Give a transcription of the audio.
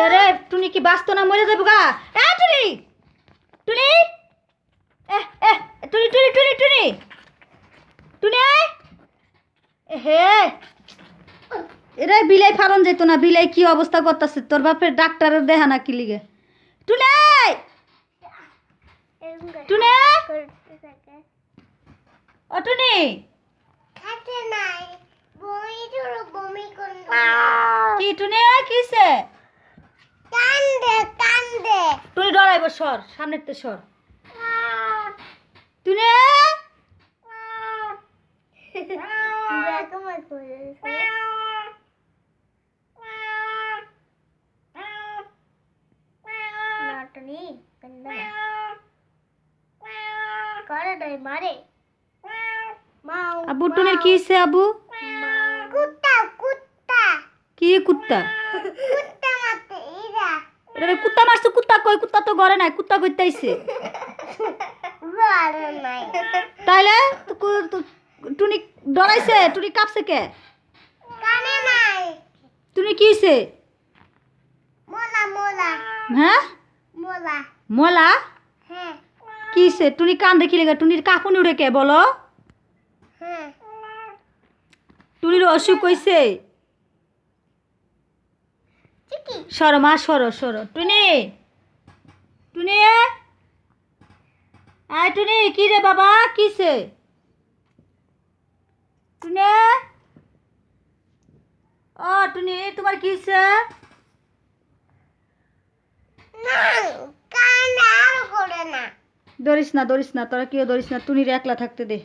এরে টুনি কি বাঁচতো না মরে যাব গা? এ টুনি! টুনি! এ এ টুনি টুনি টুনি টুনি! টুনি! হে! এরে বিলাই ফারন যেত না বিলাই কি অবস্থা করতেছে? তোর বাপের ডাক্তারের দেহা না কি লিগে? টুনি! টুনি! ও টুনি! কি টুনি? কিসে কান্দে কান্দে। টুনি ডরাইব সর সামনের তো সর। করে দই মারে। মা আবু টুনির কিসে আবু? কুত্তা কুত্তা। কি কুত্তা? কুত্তা মারছে কুত্তা কই কুত্তা তো ঘরে নাই কুত্তা ভালো নাই। তাইলে কু- টুনি ডরাইছে টুনি কাঁপছে কে? কানে নাই। টুনি মোলা মোলা। হ্যাঁ? মোলা। মলা? হ্যাঁ। কিছে টুনি কান দেখি লেগে? টুনির কাপুন উড়ে কে বলো? হ্যাঁ। টুনির অসুখ হইছে। চিকি। সর মা সর সর। টুনি টুনি। আয় টুনি কি রে বাবা? কিছে টুনি ও টুনি তোমার কিছে না। ধরিস না ধরিস না তোরা কেউ ধরিস না। টুনির একলা থাকতে দে।